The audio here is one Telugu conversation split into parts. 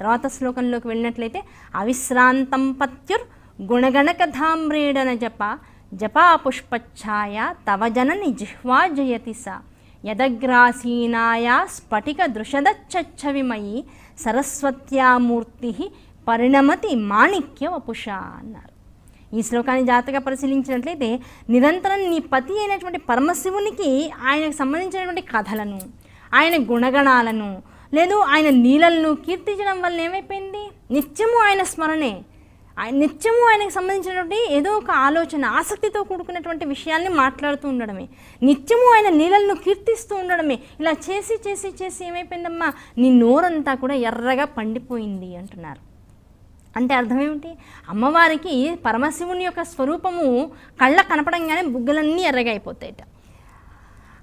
తర్వాత శ్లోకంలోకి వెళ్ళినట్లయితే అవిశ్రాంతం పత్యుర్ గుణగణకథామ్రేడన జప జపా పుష్పఛాయ తవ జనని జిహ్వా జయతి స. యదగ్రాసీనాయా స్ఫటిక దృషదచ్చవిమయి సరస్వత్యామూర్తి పరిణమతి మాణిక్య వపుష అన్నారు. ఈ శ్లోకాన్ని జాతగా పరిశీలించినట్లయితే నిరంతరం నీ పతి అయినటువంటి పరమశివునికి ఆయనకు సంబంధించినటువంటి కథలను ఆయన గుణగణాలను లేదు ఆయన నీళ్ళను కీర్తించడం వల్ల ఏమైపోయింది? నిత్యము ఆయన స్మరణే. ఆయన నిత్యము ఆయనకు సంబంధించినటువంటి ఏదో ఒక ఆలోచన ఆసక్తితో కూడుకున్నటువంటి విషయాల్ని మాట్లాడుతూ ఉండడమే. నిత్యము ఆయన నీళ్ళను కీర్తిస్తూ ఉండడమే. ఇలా చేసి చేసి చేసి ఏమైపోయిందమ్మా? నీ నోరంతా కూడా ఎర్రగా పండిపోయింది అంటున్నారు. అంటే అర్థం ఏమిటి? అమ్మవారికి పరమశివుని యొక్క స్వరూపము కళ్ళ కనపడంగానే బుగ్గలన్నీ ఎర్రగా అయిపోతాయట.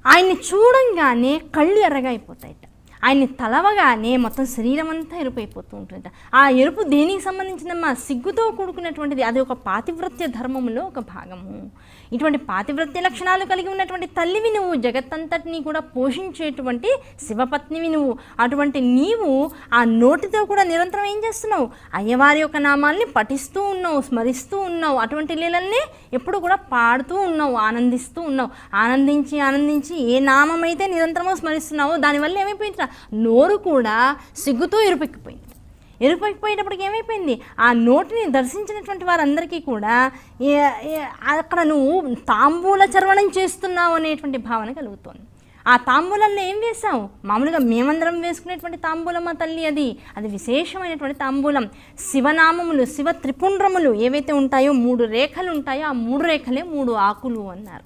ఆయన్ని చూడంగానే కళ్ళు ఎర్రగా అయిపోతాయట. ఆయన్ని తలవగానే మొత్తం శరీరం అంతా ఎరుపు అయిపోతూ ఉంటుందట. ఆ ఎరుపు దేనికి సంబంధించిందమ్మా? సిగ్గుతో కూడుకున్నటువంటిది. అది ఒక పాతివ్రత్య ధర్మములో ఒక భాగము. ఇటువంటి పాతివ్రత్య లక్షణాలు కలిగి ఉన్నటువంటి తల్లివి నువ్వు. జగత్తంతటిని కూడా పోషించేటువంటి శివపత్నివి నువ్వు. అటువంటి నీవు ఆ నోటితో కూడా నిరంతరం ఏం చేస్తున్నావు? అయ్యవారి యొక్క నామాల్ని పఠిస్తూ ఉన్నావు స్మరిస్తూ ఉన్నావు. అటువంటి లీలల్ని ఎప్పుడు కూడా పాడుతూ ఉన్నావు ఆనందిస్తూ ఉన్నావు. ఆనందించి ఆనందించి ఏ నామమైతే నిరంతరము స్మరిస్తున్నావో దానివల్ల ఏమైపోయింది నోరు కూడా సిగ్గుతో ఇరుపెక్కిపోయింది ఎరుపెక్కిపోయేటప్పటికి ఏమైపోయింది? ఆ నోటిని దర్శించినటువంటి వారందరికీ కూడా అక్కడ నువ్వు తాంబూల చర్వణం చేస్తున్నావు అనేటువంటి భావన కలుగుతోంది. ఆ తాంబూలంలో ఏం వేసావు మామూలుగా మేమందరం వేసుకునేటువంటి తాంబూలం మా తల్లి అది. అది విశేషమైనటువంటి తాంబూలం. శివనామములు శివ త్రిపుండ్రములు ఏవైతే ఉంటాయో మూడు రేఖలు ఉంటాయో ఆ మూడు రేఖలే మూడు ఆకులు అన్నారు.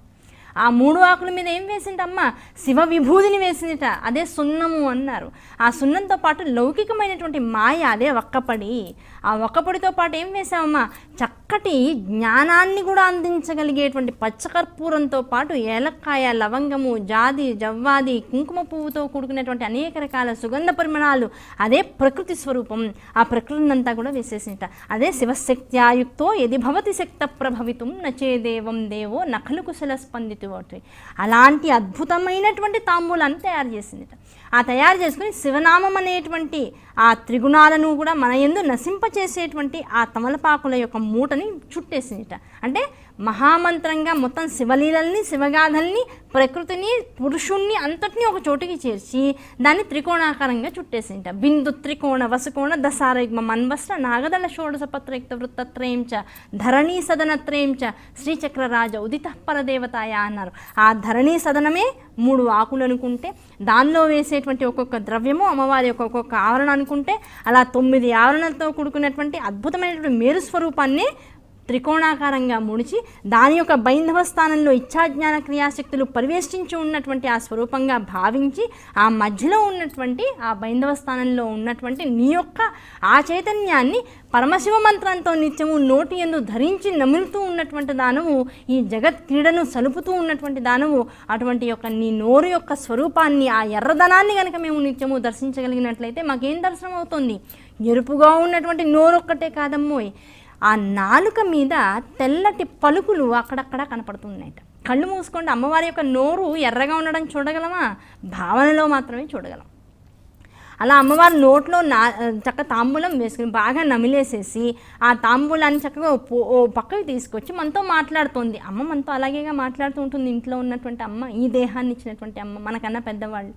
ఆ మూడు ఆకుల మీద ఏం వేసిందమ్మ? శివ విభూదిని వేసిందిట. అదే సున్నము అన్నారు. ఆ సున్నంతో పాటు లౌకికమైనటువంటి మాయ అదే ఒక్కపడి ఆ ఒక్కపడితో పాటు ఏం వేసామమ్మా చక్కటి జ్ఞానాన్ని కూడా అందించగలిగేటువంటి పచ్చకర్పూరంతో పాటు ఏలక్కాయ లవంగము జాది జవ్వాది కుంకుమ పువ్వుతో కూడుకున్నటువంటి అనేక రకాల సుగంధ పరిమళాలు అదే ప్రకృతి స్వరూపం. ఆ ప్రకృతినంతా కూడా వేసేసినట అదే శివశక్త్యాయుక్తో ఎది భవతి శక్త ప్రభవితం నచేదేవం దేవో నఖలు కుశల స్పందితు. ఒకటి అలాంటి అద్భుతమైనటువంటి తాంబూలాన్ని తయారు చేసిందిట. ఆ తయారు చేసుకుని శివనామం అనేటువంటి ఆ త్రిగుణాలను కూడా మన ఎందు నశింపచేసేటువంటి ఆ తమలపాకుల యొక్క మూటని చుట్టేసిందిట. అంటే మహామంత్రంగా మొత్తం శివలీలల్ని శివగాథల్ని ప్రకృతిని పురుషుణ్ణి అంతటినీ ఒక చోటుకి చేర్చి దాన్ని త్రికోణాకారంగా చుట్టేసింట బిందు త్రికోణ వసుకోణ దశారయుగ్మ మన్వస్త్ర నాగదళ షోడశ పత్రయుక్త వృత్తత్రయం చ ధరణీ సదనత్రయం చ శ్రీచక్రరాజ ఉదిత పరదేవతాయ అన్నారు. ఆ ధరణి సదనమే మూడు ఆకులు అనుకుంటే దానిలో వేసేటువంటి ఒక్కొక్క ద్రవ్యము అమ్మవారి యొక్క ఒక్కొక్క ఆవరణ అనుకుంటే అలా తొమ్మిది ఆవరణలతో కూడుకున్నటువంటి అద్భుతమైనటువంటి మేరు స్వరూపాన్ని త్రికోణాకారంగా ముడిచి దాని యొక్క బైంధవ స్థానంలో ఇచ్ఛాజ్ఞాన క్రియాశక్తులు పరివేష్టించి ఉన్నటువంటి ఆ స్వరూపంగా భావించి ఆ మధ్యలో ఉన్నటువంటి ఆ బైంధవ స్థానంలో ఉన్నటువంటి నీ యొక్క ఆ చైతన్యాన్ని పరమశివ మంత్రంతో నిత్యము నోటి ఎందు ధరించి నములుతూ ఉన్నటువంటి దానము ఈ జగత్ క్రీడను సలుపుతూ ఉన్నటువంటి దానము అటువంటి యొక్క నీ నోరు యొక్క స్వరూపాన్ని ఆ ఎర్రదనాన్ని కనుక మేము నిత్యము దర్శించగలిగినట్లయితే మాకేం దర్శనం అవుతుంది ఎరుపుగా ఉన్నటువంటి నోరు ఒక్కటే కాదమ్మోయ్. ఆ నాలుక మీద తెల్లటి పలుకులు అక్కడక్కడ కనపడుతున్నాయట. కళ్ళు మూసుకోండి అమ్మవారి యొక్క నోరు ఎర్రగా ఉండడం చూడగలమా? భావనలో మాత్రమే చూడగలం. అలా అమ్మవారి నోట్లో నా చక్క తాంబూలం వేసుకుని బాగా నమిలేసేసి ఆ తాంబూలాన్ని చక్కగా ఓ పక్కకి తీసుకొచ్చి మనతో మాట్లాడుతుంది. అమ్మ మనతో అలాగేగా మాట్లాడుతూ ఉంటుంది. ఇంట్లో ఉన్నటువంటి అమ్మ ఈ దేహాన్ని ఇచ్చినటువంటి అమ్మ మనకన్నా పెద్దవాళ్ళు.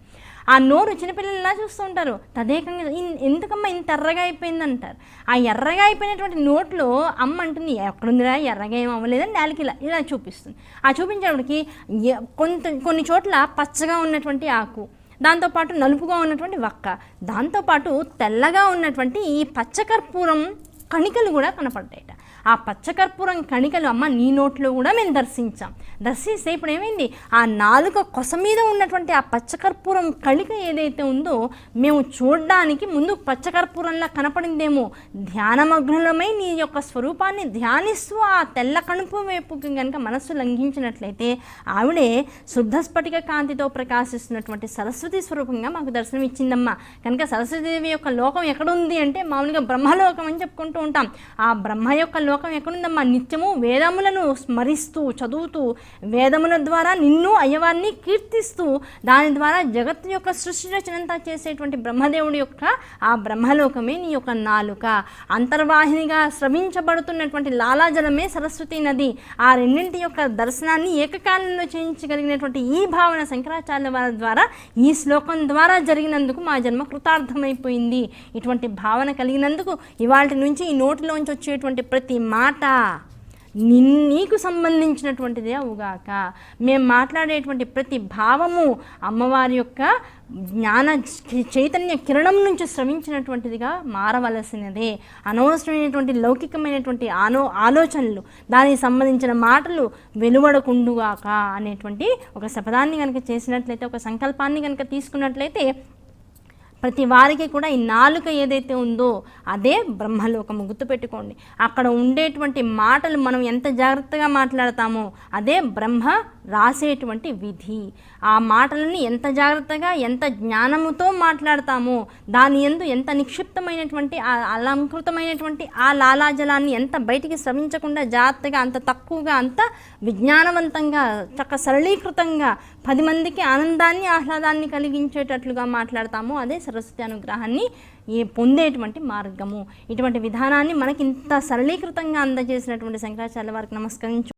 ఆ నోరు చిన్నపిల్లలు చూస్తుంటారు తదేకంగా ఎందుకమ్మా ఇంత ఎర్రగా అయిపోయింది అంటారు ఆ ఎర్రగా అయిపోయినటువంటి నోట్లో అమ్మ అంటుంది ఎక్కడుందిరా? ఎర్రగా ఏం అవ్వలేదని నేలకి ఇలా ఇలా చూపిస్తుంది. ఆ చూపించేటప్పటికి ఎ- కొంత కొన్ని చోట్ల పచ్చగా ఉన్నటువంటి ఆకు దాంతోపాటు నలుపుగా ఉన్నటువంటి వక్క దాంతోపాటు తెల్లగా ఉన్నటువంటి ఈ పచ్చకర్పూరం కణికలు కూడా కనపడ్డాయట. ఆ పచ్చకర్పూరం కణికలు అమ్మ నీ నోట్లో కూడా మేము దర్శించాం. దర్శిస్తే ఇప్పుడు ఏమైంది? ఆ నాలుక కొస మీద ఉన్నటువంటి ఆ పచ్చకర్పూరం కణిక ఏదైతే ఉందో మేము చూడడానికి ముందు పచ్చకర్పూరంలా కనపడిందేమో. ధ్యానమగ్నులమై నీ యొక్క స్వరూపాన్ని ధ్యానిస్తూ ఆ తెల్ల కణుపు వైపుకి కనుక మనస్సు లంఘించినట్లయితే ఆవిడే శుద్ధ స్ఫటిక కాంతితో ప్రకాశిస్తున్నటువంటి సరస్వతి స్వరూపంగా మాకు దర్శనం ఇచ్చిందమ్మా. కనుక సరస్వతీదేవి యొక్క లోకం ఎక్కడ ఉంది అంటే మామూలుగా బ్రహ్మలోకం అని చెప్పుకుంటూ ఉంటాం. ఆ బ్రహ్మ యొక్క లోకం ఎక్కడుందమ్మా? నిత్యము వేదములను స్మరిస్తూ చదువుతూ వేదముల ద్వారా నిన్ను అయ్యవారిని కీర్తిస్తూ దాని ద్వారా జగత్తు యొక్క సృష్టి రచనంతా చేసేటువంటి బ్రహ్మదేవుడి యొక్క ఆ బ్రహ్మలోకమే నీ యొక్క నాలుక. అంతర్వాహినిగా స్రవించబడుతున్నటువంటి లాలాజలమే సరస్వతి నది. ఆ రెండింటి యొక్క దర్శనాన్ని ఏకకాలంలో చేయించగలిగినటువంటి ఈ భావన శంకరాచార్య వారి ద్వారా ఈ శ్లోకం ద్వారా జరిగినందుకు మా జన్మ కృతార్థమైపోయింది. ఇటువంటి భావన కలిగినందుకు ఇవాటి నుంచి ఈ నోటిలోంచి వచ్చేటువంటి ప్రతి మాట నీకు సంబంధించినటువంటిదే అవుగాక. మేము మాట్లాడేటువంటి ప్రతి భావము అమ్మవారి యొక్క జ్ఞాన చైతన్య కిరణం నుంచి శ్రమించినటువంటిదిగా మారవలసినదే. అనవసరమైనటువంటి లౌకికమైనటువంటి ఆలో ఆలోచనలు దానికి సంబంధించిన మాటలు వెలువడకుండుగాక అనేటువంటి ఒక శపథాన్ని కనుక చేసినట్లయితే ఒక సంకల్పాన్ని కనుక తీసుకున్నట్లయితే ప్రతి వారికి కూడా ఈ నాలుక ఏదైతే ఉందో అదే బ్రహ్మలోకము గుర్తుపెట్టుకోండి. అక్కడ ఉండేటువంటి మాటలు మనం ఎంత జాగ్రత్తగా మాట్లాడతామో అదే బ్రహ్మ రాసేటువంటి విధి. ఆ మాటలని ఎంత జాగ్రత్తగా ఎంత జ్ఞానముతో మాట్లాడతామో దాని ఎందు ఎంత నిక్షిప్తమైనటువంటి ఆ అలంకృతమైనటువంటి ఆ లాలాజలాన్ని ఎంత బయటికి శ్రమించకుండా జాగ్రత్తగా అంత తక్కువగా అంత విజ్ఞానవంతంగా చక్క సరళీకృతంగా పది మందికి ఆనందాన్ని ఆహ్లాదాన్ని కలిగించేటట్లుగా మాట్లాడతామో అదే సరస్వతి అనుగ్రహాన్ని ఈ పొందేటువంటి మార్గము. ఇటువంటి విధానాన్ని మనకి ఇంత సరళీకృతంగా అందజేసినటువంటి శంకరాచార్య వారికి నమస్కరించు